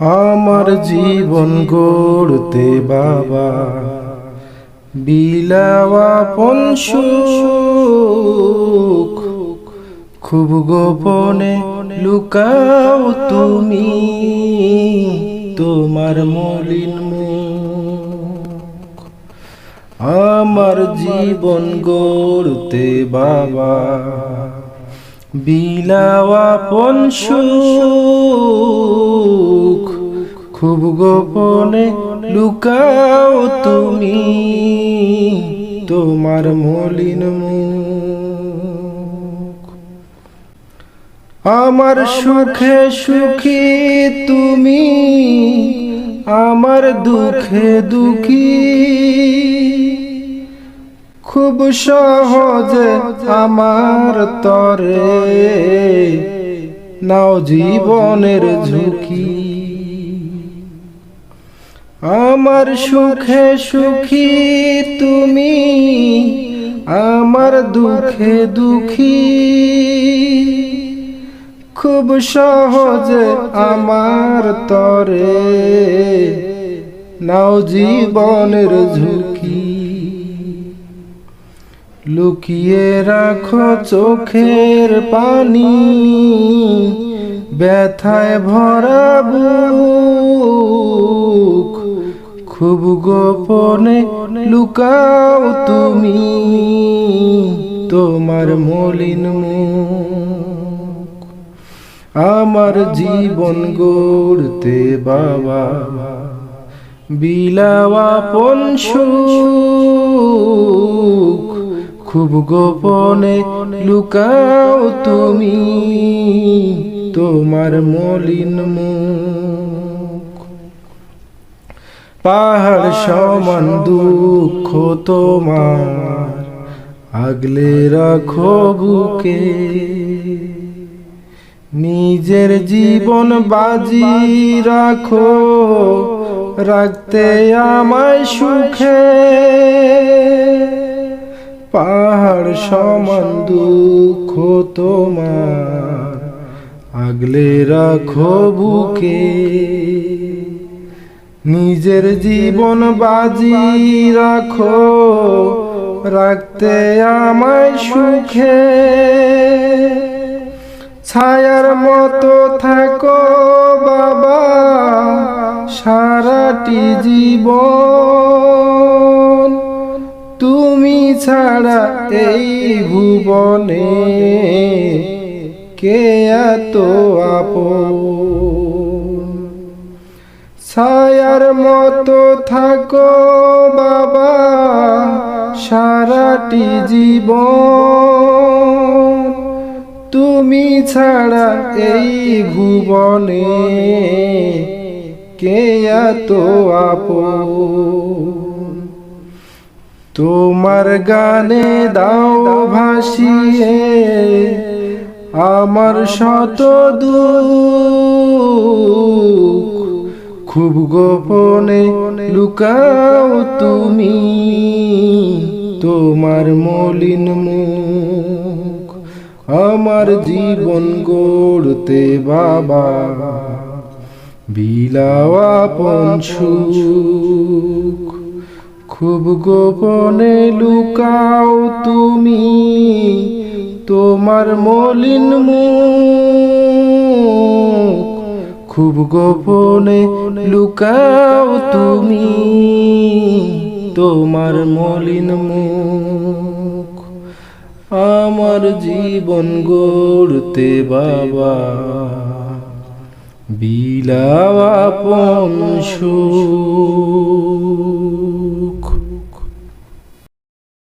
আমার জীবন গড়তে বাবা। বিলাওয়া সুখ। খুব গোপনে লুকাও তুমি তোমার মলিন আমার জীবন গড়তে বাবা। বিলাওয়া সুখ। খুব গোপনে লুকাও তুমি তোমার মলিন আমার সুখে সুখী তুমি, আমার দুঃখে দুঃখী। খুব সহজে আমার তরে নাও জীবনের ঝুঁকি। আমার সুখে সুখী তুমি, আমার দুঃখে দুঃখী। খুব সহজে আমার তরে নাও জীবনের ঝুঁকি। লুকিয়ে রাখো চোখের পানি, ব্যথায় ভরা বুক। খুব গোপনে লুকাও তুমি তোমার মলিন আমার জীবন গড়তে বাবা বিলাওয়া সুখ। খুব গোপনে লুকাও তুমি তোমার মলিন মুখ। পাহাড় সমান দুঃখ তোমার, আগলে রাখো বুকে। নিজের জীবন বাজি রাখো, রাখতে আমায় সুখে। পাহাড় সমান দুঃখ তোমার, আগলে রাখো বুকে। নিজের জীবন বাজি রাখো, রাখতে আমায় সুখে। ছায়ার মতো থাকো বাবা, সারাটি জীবন। তুমি ছাড়া এই ভুবনে কে এত আপন? ছায়ার মতো থাকো বাবা, সারাটি জীবন। তুমি ছাড়া এই ভুবনে কে এত আপন? তোমার গানে দাও ভাসিয়ে আমার শত দুঃখ। খুব গোপনে লুকাও তুমি তোমার মলিন মুখ, আমার জীবন গড়তে বাবা। বিলাওয়া সুখ, খুব গোপনে লুকাও তুমি তোমার মলিন মুখ। খুব গোপনে লুকাও তুমি তোমার মলিন মুখ। আমার জীবন গড়তে বাবা বিলাওয়া সুখ